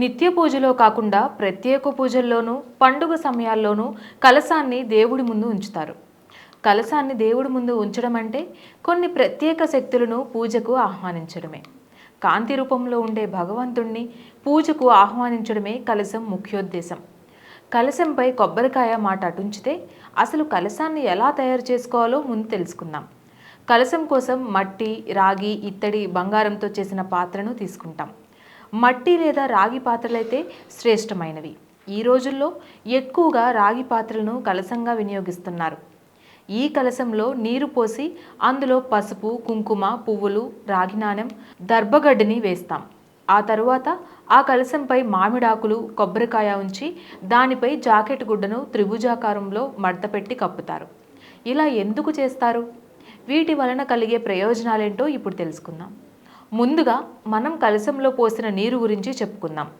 నిత్య పూజలో కాకుండా ప్రత్యేక పూజల్లోనూ పండుగ సమయాల్లోనూ కలశాన్ని దేవుడి ముందు ఉంచుతారు. కలశాన్ని దేవుడి ముందు ఉంచడం అంటే కొన్ని ప్రత్యేక శక్తులను పూజకు ఆహ్వానించడమే. కాంతి రూపంలో ఉండే భగవంతుణ్ణి పూజకు ఆహ్వానించడమే కలశం ముఖ్యోద్దేశం. కలశంపై కొబ్బరికాయ మాట అటుంచితే అసలు కలశాన్ని ఎలా తయారు చేసుకోవాలో ముందు తెలుసుకుందాం. కలశం కోసం మట్టి రాగి ఇత్తడి బంగారంతో చేసిన పాత్రను తీసుకుంటాం. మట్టి లేదా రాగి పాత్రలైతే శ్రేష్టమైనవి. ఈ రోజుల్లో ఎక్కువగా రాగి పాత్రలను కలశంగా వినియోగిస్తున్నారు. ఈ కలశంలో నీరు పోసి అందులో పసుపు కుంకుమ పువ్వులు రాగి నాణెం దర్భగడ్డిని వేస్తాం. ఆ తరువాత ఆ కలశంపై మామిడాకులు కొబ్బరికాయ ఉంచి దానిపై జాకెట్ గుడ్డను త్రిభుజాకారంలో మడతపెట్టి కప్పుతారు. ఇలా ఎందుకు చేస్తారు? వీటి వలన కలిగే ప్రయోజనాలేంటో ఇప్పుడు తెలుసుకుందాం. ముందుగా మనం కలశంలో పోసిన నీరు గురించి చెప్పుకుందాం.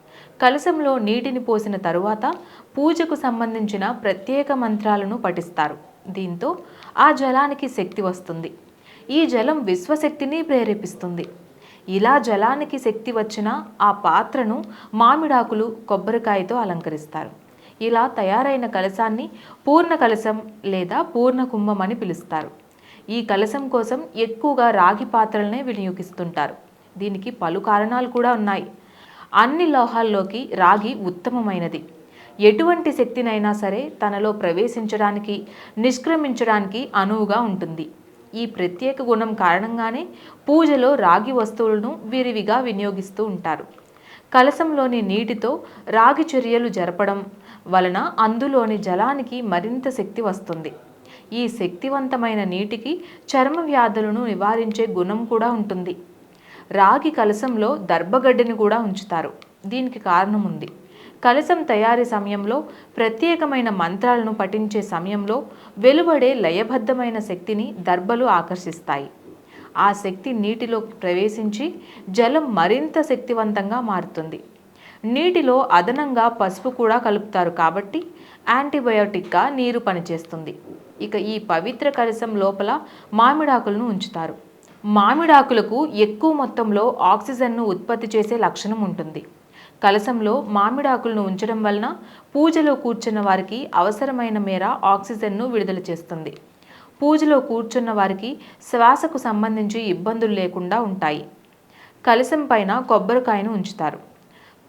కలశంలో నీటిని పోసిన తరువాత పూజకు సంబంధించిన ప్రత్యేక మంత్రాలను పఠిస్తారు. దీంతో ఆ జలానికి శక్తి వస్తుంది. ఈ జలం విశ్వశక్తిని ప్రేరేపిస్తుంది. ఇలా జలానికి శక్తి వచ్చిన ఆ పాత్రను మామిడాకులు కొబ్బరికాయతో అలంకరిస్తారు. ఇలా తయారైన కలశాన్ని పూర్ణ కలశం లేదా పూర్ణ కుంభం అని పిలుస్తారు. ఈ కలశం కోసం ఎక్కువగా రాగి పాత్రలనే వినియోగిస్తుంటారు. దీనికి పలు కారణాలు కూడా ఉన్నాయి. అన్ని లోహాల్లోకి రాగి ఉత్తమమైనది. ఎటువంటి శక్తినైనా సరే తనలో ప్రవేశించడానికి నిష్క్రమించడానికి అనువుగా ఉంటుంది. ఈ ప్రత్యేక గుణం కారణంగానే పూజలో రాగి వస్తువులను విరివిగా వినియోగిస్తూ ఉంటారు. కలశంలోని నీటితో రాగి చర్యలు జరపడం వలన అందులోని జలానికి మరింత శక్తి వస్తుంది. ఈ శక్తివంతమైన నీటికి చర్మ వ్యాధులను నివారించే గుణం కూడా ఉంటుంది. రాగి కలశంలో దర్భగడ్డని కూడా ఉంచుతారు. దీనికి కారణం ఉంది. కలశం తయారీ సమయంలో ప్రత్యేకమైన మంత్రాలను పఠించే సమయంలో వెలువడే లయబద్ధమైన శక్తిని దర్భలు ఆకర్షిస్తాయి. ఆ శక్తి నీటిలో ప్రవేశించి జలం మరింత శక్తివంతంగా మారుతుంది. నీటిలో అదనంగా పసుపు కూడా కలుపుతారు కాబట్టి యాంటీబయోటిక్గా నీరు పనిచేస్తుంది. ఇక ఈ పవిత్ర కలశం లోపల మామిడాకులను ఉంచుతారు. మామిడాకులకు ఎక్కువ మొత్తంలో ఆక్సిజన్ను ఉత్పత్తి చేసే లక్షణం ఉంటుంది. కలశంలో మామిడాకులను ఉంచడం వలన పూజలో కూర్చున్న వారికి అవసరమైన మేర ఆక్సిజన్ను విడుదల చేస్తుంది. పూజలో కూర్చున్న వారికి శ్వాసకు సంబంధించి ఇబ్బందులు లేకుండా ఉంటాయి. కలశం పైన కొబ్బరికాయను ఉంచుతారు.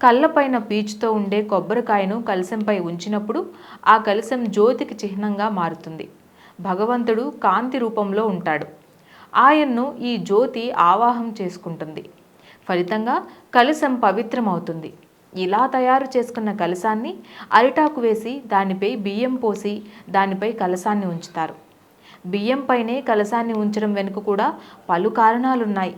కళ్ళపైన పీచుతో ఉండే కొబ్బరికాయను కలశంపై ఉంచినప్పుడు ఆ కలశం జ్యోతికి చిహ్నంగా మారుతుంది. భగవంతుడు కాంతి రూపంలో ఉంటాడు. ఆయన్ను ఈ జ్యోతి ఆవాహం చేసుకుంటుంది. ఫలితంగా కలశం పవిత్రమవుతుంది. ఇలా తయారు చేసుకున్న కలశాన్ని అరిటాకు వేసి దానిపై బియ్యం పోసి దానిపై కలశాన్ని ఉంచుతారు. బియ్యంపైనే కలశాన్ని ఉంచడం వెనుక కూడా పలు కారణాలున్నాయి.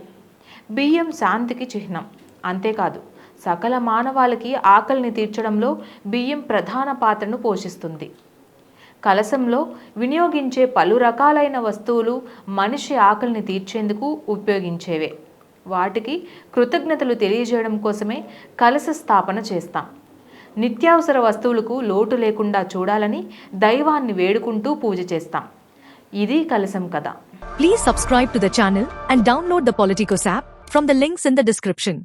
బియ్యం శాంతికి చిహ్నం. అంతేకాదు సకల మానవాళికి ఆకలిని తీర్చడంలో బియ్యం ప్రధాన పాత్రను పోషిస్తుంది. కలశంలో వినియోగించే పలు రకాలైన వస్తువులు మనిషి ఆకలిని తీర్చేందుకు ఉపయోగించేవే. వాటికి కృతజ్ఞతలు తెలియజేయడం కోసమే కలశ స్థాపన చేస్తాం. నిత్యావసర వస్తువులకు లోటు లేకుండా చూడాలని దైవాన్ని వేడుకుంటూ పూజ చేస్తాం. ఇది కలశం కథ. Please subscribe to the channel and download the Politikos app from the links in the description